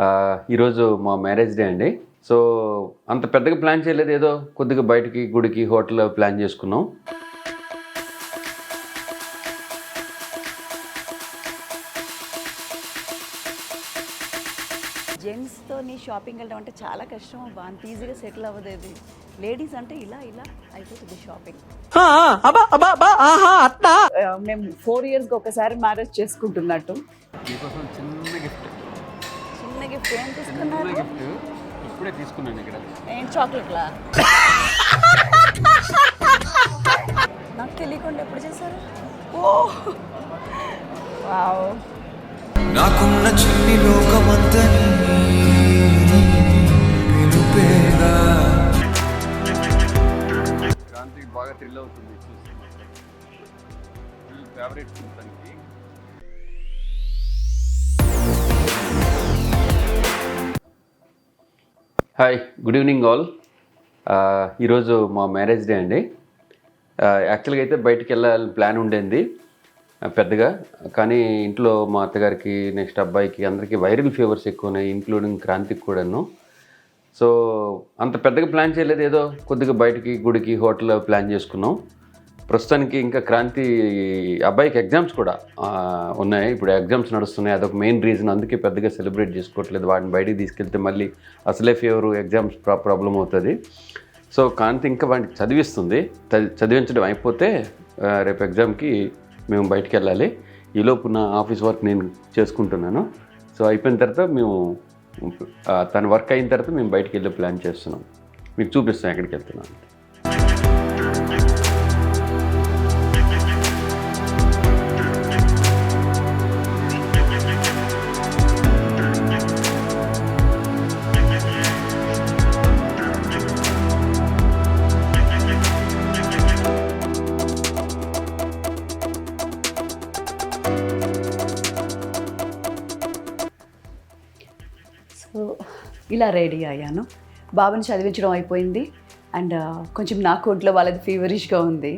ఆ, ఈరోజు మా మ్యారేజ్ డే అండి. సో అంత పెద్దగా ప్లాన్ చేయలేదు. ఏదో కొద్దిగా బయటికి గుడికి హోటల్ ప్లాన్ చేసుకున్నాం. జెంట్స్తో నీ షాపింగ్ వెళ్ళడం అంటే చాలా కష్టం. అంత ఈజీగా సెటిల్ అవ్వదు ఇది. లేడీస్ అంటే ఇలా ఇలా అయిపోతుంది షాపింగ్ మేము ఫోర్ ఇయర్స్కి ఒకసారి మ్యారేజ్ చేసుకుంటున్నట్టు. చిన్న గిఫ్ట్ గిఫ్ట్ ఏం తీసుకున్నారు? గిఫ్ట్ ఇప్పుడే తీసుకున్నాను ఇక్కడ. ఏం చాక్లెట్లా నాకు తెలియకుండా ఎప్పుడు చేశారు? ఓ! వావ్. నాకున్న చిన్ని లోకమంతని క్రాంతికి బాగా థ్రిల్ అవుతుంది. ఫేవరెట్ తనకి. హాయ్ గుడ్ ఈవినింగ్ ఆల్ ఈరోజు మా మ్యారేజ్ డే అండి. Uh, యాక్చువల్గా అయితే బయటికి వెళ్ళాలని ప్లాన్ ఉండేది uh, పెద్దగా. కానీ ఇంట్లో మా అత్తగారికి నెక్స్ట్ అబ్బాయికి అందరికీ వైరల్ ఫీవర్స్ ఎక్కువ ఉన్నాయి ఇంక్లూడింగ్ క్రాంతికి కూడాను. సో అంత పెద్దగా ప్లాన్ చేయలేదు. ఏదో కొద్దిగా బయటికి గుడికి హోటల్ ప్లాన్ చేసుకున్నాం. ప్రస్తుతానికి ఇంకా క్రాంతి అబ్బాయికి ఎగ్జామ్స్ కూడా ఉన్నాయి. ఇప్పుడు ఎగ్జామ్స్ నడుస్తున్నాయి. అదొక మెయిన్ రీజన్. అందుకే పెద్దగా సెలబ్రేట్ చేసుకోవట్లేదు. వాడిని బయటికి తీసుకెళ్తే మళ్ళీ అసలే ఫీవర్ ఎగ్జామ్స్ ప్రాబ్లం అవుతుంది. సో కాంతి ఇంకా వాడికి చదివిస్తుంది. చదివించడం అయిపోతే రేపు ఎగ్జామ్కి మేము బయటికి వెళ్ళాలి. ఈలోపు నా ఆఫీస్ వర్క్ నేను చేసుకుంటున్నాను. సో అయిపోయిన తర్వాత మేము తన వర్క్ అయిన తర్వాత మేము బయటికి వెళ్ళే ప్లాన్ చేస్తున్నాం. మీకు చూపిస్తాం ఎక్కడికి వెళ్తున్నాం ఇలా రెడీ అయ్యాను. బాబుని చదివించడం అయిపోయింది. అండ్ uh, కొంచెం నాకు ఒంట్లో వాళ్ళది ఫీవరిష్గా ఉంది.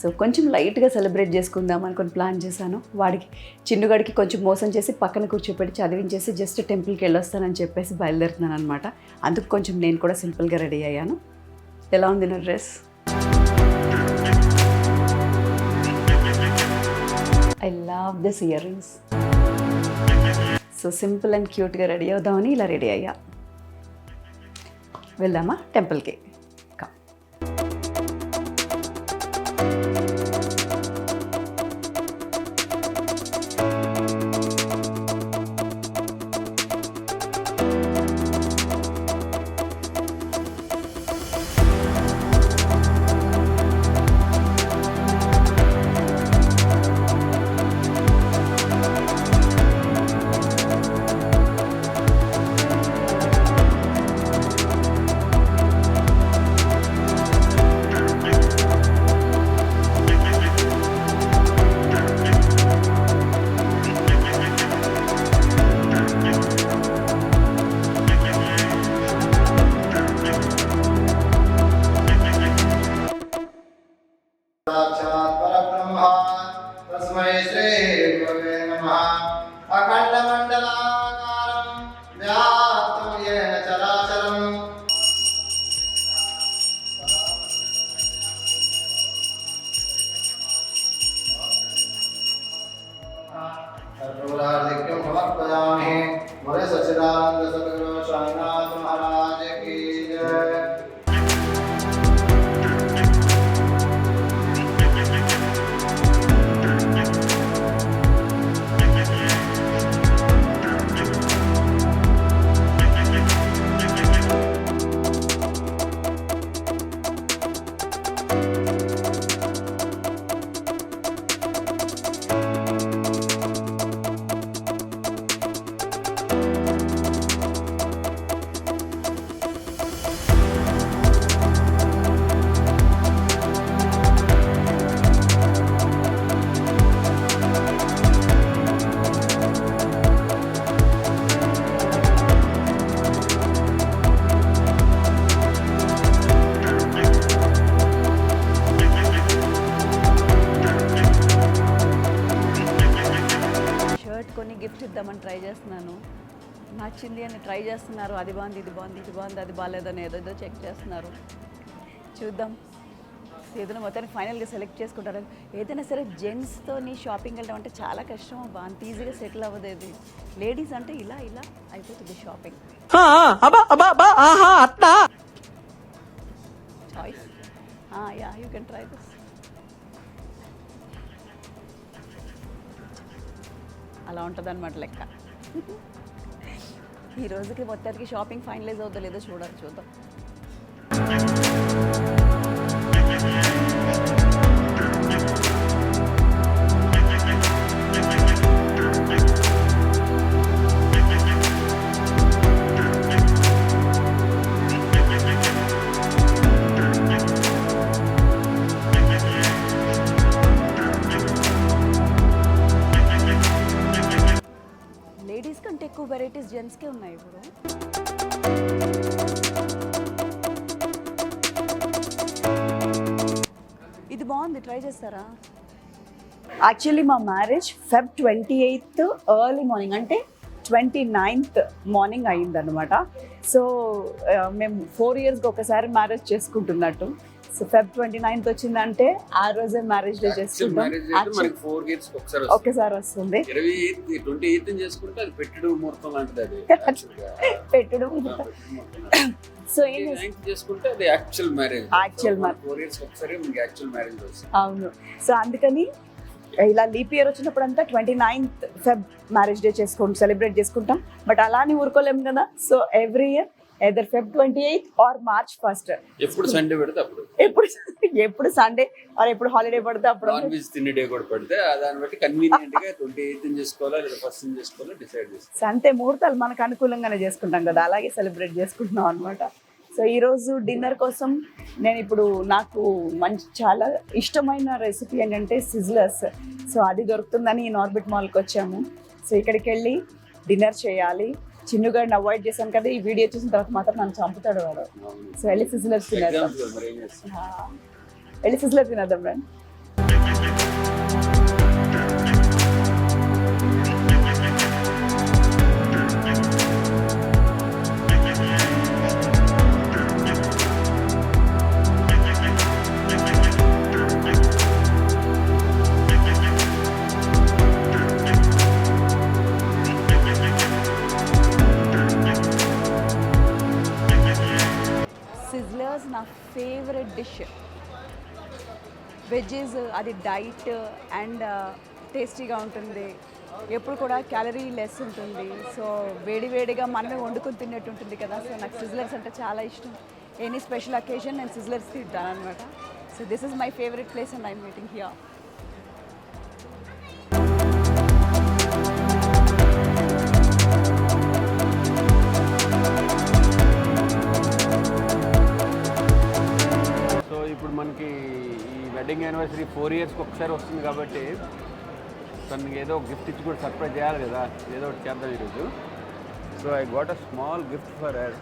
సో కొంచెం లైట్గా సెలబ్రేట్ చేసుకుందాం అనుకుని ప్లాన్ చేశాను. వాడికి చిన్నగాడికి కొంచెం మోసం చేసి పక్కన కూర్చోపెట్టి చదివించేసి జస్ట్ టెంపుల్కి వెళ్ళొస్తానని చెప్పేసి బయలుదేరుతున్నాను అనమాట అందుకు కొంచెం నేను కూడా సింపుల్గా రెడీ అయ్యాను. ఎలా ఉంది నా dress? I love this earrings so simple and క్యూట్గా రెడీ అవుదామని ఇలా రెడీ అయ్యా. వెళ్దామా టెంపుల్కి? షర్ట్ కొన్ని గిఫ్ట్ ఇద్దామని ట్రై చేస్తున్నాను. నచ్చింది అని ట్రై చేస్తున్నారు. అది బాగుంది ఇది బాగుంది ఇది బాగుంది అది బాగాలేదని ఏదేదో చెక్ చేస్తున్నారు. చూద్దాం. ఏదైనా మొత్తానికి ఫైనల్గా సెలెక్ట్ చేసుకుంటారు. ఏదైనా సరే జెంట్స్తో నీ షాపింగ్ వెళ్ళడం అంటే చాలా కష్టం అంత ఈజీగా సెటిల్ అవ్వదు ఇది లేడీస్ అంటే ఇలా ఇలా అయిపోతుంది shopping choice yeah you can try this అలా ఉంటుంది అనమాట లెక్క. ఈ రోజుకి మొత్తానికి షాపింగ్ ఫైనలైజ్ అవుతుందో లేదో చూడాలి చూద్దాం. చేస్తారా యాక్చువల్లీ మా marriage Feb twenty eighth early morning అంటే ట్వంటీ నైన్త్ మార్నింగ్ అయిందనమాట సో మేము ఫోర్ ఇయర్స్కి ఒకసారి మ్యారేజ్ చేసుకుంటున్నట్టు. సో ఫెబ్ ట్వంటీ నైన్త్ వచ్చిందంటే ఆ రోజే మ్యారేజ్ డే చేసుకుంటాం. ఒకసారి వస్తుంది. ముహూర్తం లాంటిది పెట్టడం సో చేసుకుంటే అది యాక్చువల్ మ్యారేజ్. ఫోర్ ఇయర్స్ ఒకసారి మనకి యాక్చువల్ మ్యారేజ్ అవును. సో అందుకని ఇలా లీప్ ఇయర్ వచ్చినప్పుడు అంతా twenty ninth Feb marriage day చేసుకుంటాం సెలబ్రేట్ చేసుకుంటాం. బట్ అలానే ఊరుకోలేము కదా. So every year either Feb twenty eighth or March first ఎప్పుడు సండే పెడితే అప్పుడు. ఎప్పుడు ఎప్పుడు సండే ఆర్ ఎప్పుడు హాలిడే పడితే అప్పుడు? నాన్ వెజ్ తినే డే కూడా పెడితే దాన్ని బట్టి కన్వీనియంట్గా ట్వంటీ ఎయిత్ చేసుకోవాలా లేదా ఫస్ట్ చేసుకోవాలా డిసైడ్ చేసుకోవాలి. అంతే ముహూర్తాలు మనకు అనుకూలంగానే చేసుకుంటాం కదా అలాగే సెలబ్రేట్ చేసుకుంటున్నాం అనమాట సో ఈరోజు డిన్నర్ కోసం నేను ఇప్పుడు నాకు మంచి చాలా ఇష్టమైన రెసిపీ ఏంటంటే సిజ్లర్స్ సో అది దొరుకుతుందని ఈ నార్బిట్ మాల్కి వచ్చాము. సో ఇక్కడికి వెళ్ళి డిన్నర్ చేయాలి. చిన్నుగాడిని అవాయిడ్ చేశాను కదా ఈ వీడియో చూసిన తర్వాత మాత్రం నన్ను చంపుతాడు వాడు. సో వెళ్ళి సిజ్లర్స్ తినేద్దాం. వెళ్ళి సిజ్లర్ తినేద్దాం రండి ఫేవరెట్ వెజ్జెస్ అది డైట్ అండ్ టేస్టీగా ఉంటుంది. ఎప్పుడు కూడా క్యాలరీ లెస్ ఉంటుంది. సో వేడి వేడిగా మనమే వండుకొని తిన్నట్టు ఉంటుంది కదా. సో నాకు సిజ్లర్స్ అంటే చాలా ఇష్టం. ఎనీ స్పెషల్ అకేషన్ నేను సిజ్లర్స్ తింటాను అనమాట so this is my favourite place and I'm meeting here. Wedding anniversary four ఇయర్స్కి ఒకసారి వస్తుంది కాబట్టి తనకి ఏదో గిఫ్ట్ ఇచ్చి కూడా సర్ప్రైజ్ చేయాలి కదా. ఏదో ఒకటి చేద్దాం ఈరోజు. So I got a small gift for her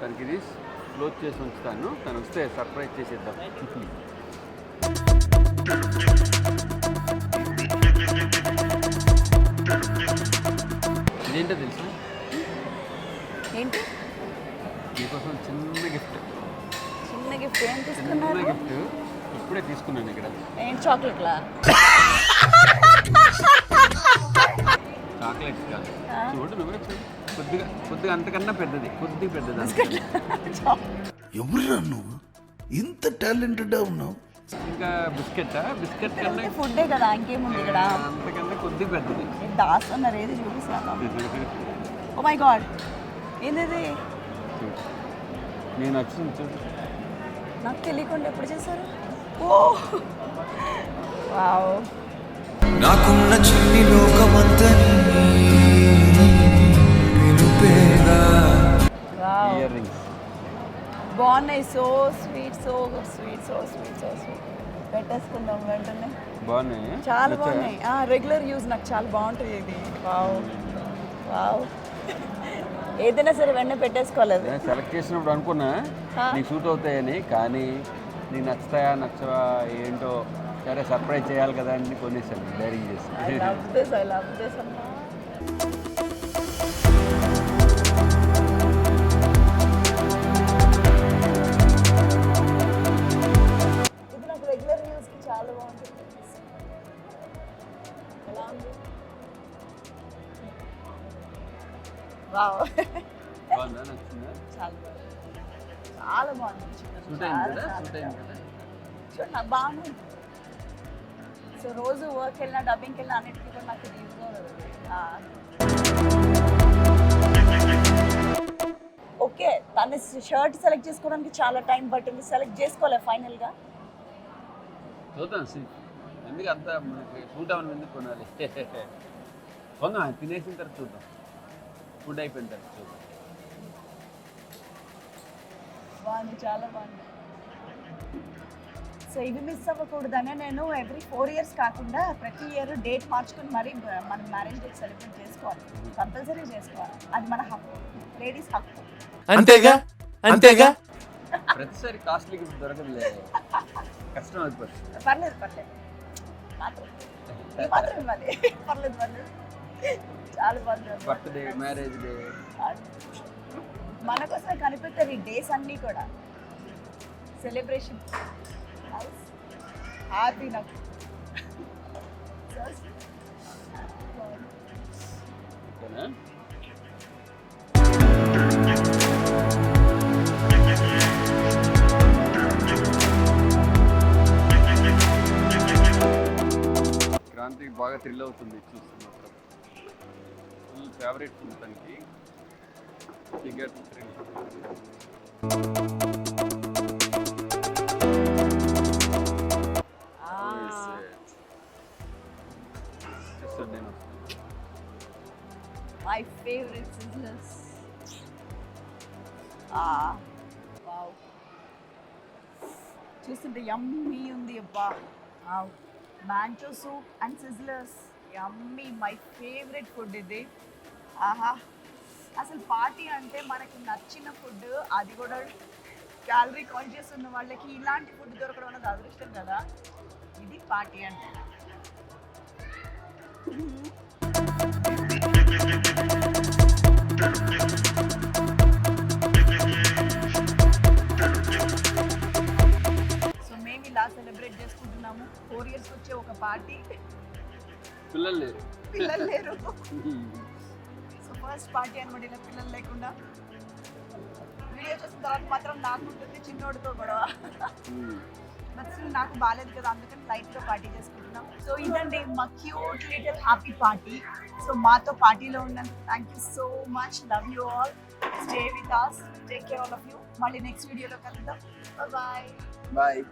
తనకి ఇది క్లోజ్ చేసి ఉంచుతాను. తను వస్తే సర్ప్రైజ్ చేసేద్దాం. ఇదేంటో తెలుసా? ఏంటి? మీకోసం చిన్న గిఫ్ట్. చిన్న గిఫ్ట్ ఏం చిన్న తీసుకున్నారు? గిఫ్ట్. ఇప్పుడే తీసుకున్నాను ఇక్కడ. ఏంటి చాక్లెట్లా చాక్లెట్స్ కాదు. చూడు నువ్వే చూడు. కొద్దిగా కొద్దిగా అంతకన్నా పెద్దది. కొద్దిగా పెద్దది అంతే. ఎవరురా నువ్వు? ఇంత టాలెంటెడ్ ఉన్నావు? ఇంకా బిస్కెట్ బిస్కెట్ కన్నా ఫుడ్డే కదా ఇంకేముంది ఇక్కడ? అంతకన్నా కొద్దిగా పెద్దది. దాస్తున్నారు ఏది చూపిస్తాను ఓ మై గాడ్ ఏంది చూడు. నేను వచ్చింది చూడు. నాకు తెలియకుండా ఎప్పుడు చేశారు? ఓ! వావ్. నాకున్న చిన్ని లోకమంతని పిలుపేగా వావ్. ఇయర్ రింగ్స్ బాగున్నాయి. So sweet so sweet so sweet so sweet. పెట్టేసుకుందాం వెంటనే. బాగున్నాయి? చాలా? బాగున్నాయి. రెగ్యులర్ యూజ్ నాకు చాలా బాగుంటుంది ఇది వావ్. వావ్. ఏదైనా సరే వెంటనే పెట్టేసుకోలేదు నేను సెలెక్ట్ చేసినప్పుడు అనుకున్నా. నీకు సూట్ అవుతాయని కానీ నీకు నచ్చుతాయా నచ్చవా ఏంటో సరే సర్ప్రైజ్ చేయాలి కదా అని కొనేసాను డైరింగ్ ఐ చేసి వావ్. బాగుందా? నచ్చిందా? చాలా బాగుంది. చాలా బాగుంది. సూట్ చాలా, అయింది కదా? చాలా సూట్ అయింది కదా? చూడండి నాకు బాగుంది సో రోజు వర్క్ వెళ్ళినా డబ్బింగ్కి వెళ్ళినా అన్నిటికీ కూడా నాకు యూజ్ ఓకే తను షర్ట్ సెలెక్ట్ చేసుకోవడానికి చాలా టైం పట్టింది. సెలెక్ట్ చేసుకోలే ఫైనల్గా చూద్దాం ఎందుకు అంత మనకి సూట్ కొనాలి? కొందాం తినేసిన తర్వాత చూద్దాం. ఫుడ్ అయిపోయిన తర్వాత చూద్దాం. బాగుంది చాలా బాగుంది. సో ఇవి మిస్ అవ్వకూడదనే నేను ఎవ్రీ ఫోర్ ఇయర్స్ కాకుండా ప్రతి ఇయర్ డేట్ మార్చుకుని మరీ మన మ్యారేజ్ డేట్ సెలబ్రేట్ చేసుకోవాలి. కంపల్సరీ చేసుకోవాలి. అది మన హక్కు. లేడీస్ హక్కు. అంతేగా? అంతేగా? ప్రతిసారి కాస్ట్లీ గిఫ్ట్ దొరకదులే. కష్టం అయిపోతుంది. పర్లేదు పర్లేదు. మాత్రం ఇవ్వాలి. పర్లేదు పర్లేదు. చాలా బాగుంది. బర్త్డే మ్యారేజ్ డే మన కోసమే కనిపెట్టారు ఈ డేస్ అన్నీ కూడా. సెలబ్రేషన్ హ్యాపీ నాకు క్రాంతికి బాగా థ్రిల్ అవుతుంది చూస్తున్నప్పుడు ఫుల్ ఫేవరెట్ ఫుడ్ తనకి ఫిగర్ థ్రిల్ నేను my favourite sizzlers Ah, wow చూస్తుంటే యమ్మీ ఉంది అబ్బా. Wow manchow soup and sizzlers yummy my favourite food ఇది. ఆహా. అసలు పార్టీ అంటే మనకి నచ్చిన ఫుడ్ అది కూడా క్యాలరీ కాన్షియస్ ఉన్న వాళ్ళకి ఇలాంటి ఫుడ్ దొరకడం అనేది అదృష్టం కదా. ఇది పార్టీ అంటే. సో మేము ఇలా సెలబ్రేట్ చేసుకుంటున్నాము. ఫోర్ ఇయర్స్ వచ్చే ఒక పార్టీ. పిల్లలు లేరు. పిల్లలు లేరు. ఫస్ట్ పార్టీ అనమాట ఇలా పిల్లలు లేకుండా. వీడియో చూసిన తర్వాత మాత్రం నాకు ఉంటుంది చిన్నోడితో గొడవ. బట్ నాకు బాగాలేదు కదా అందుకని లైట్ పార్టీ చేసుకుంటున్నాం. సో ఇదండి మా cute little happy party. So మాతో పార్టీలో ఉన్నందుకు thank you so much love you all stay with us take care all of you మళ్ళీ నెక్స్ట్ వీడియోలో కలుద్దాం. Bye bye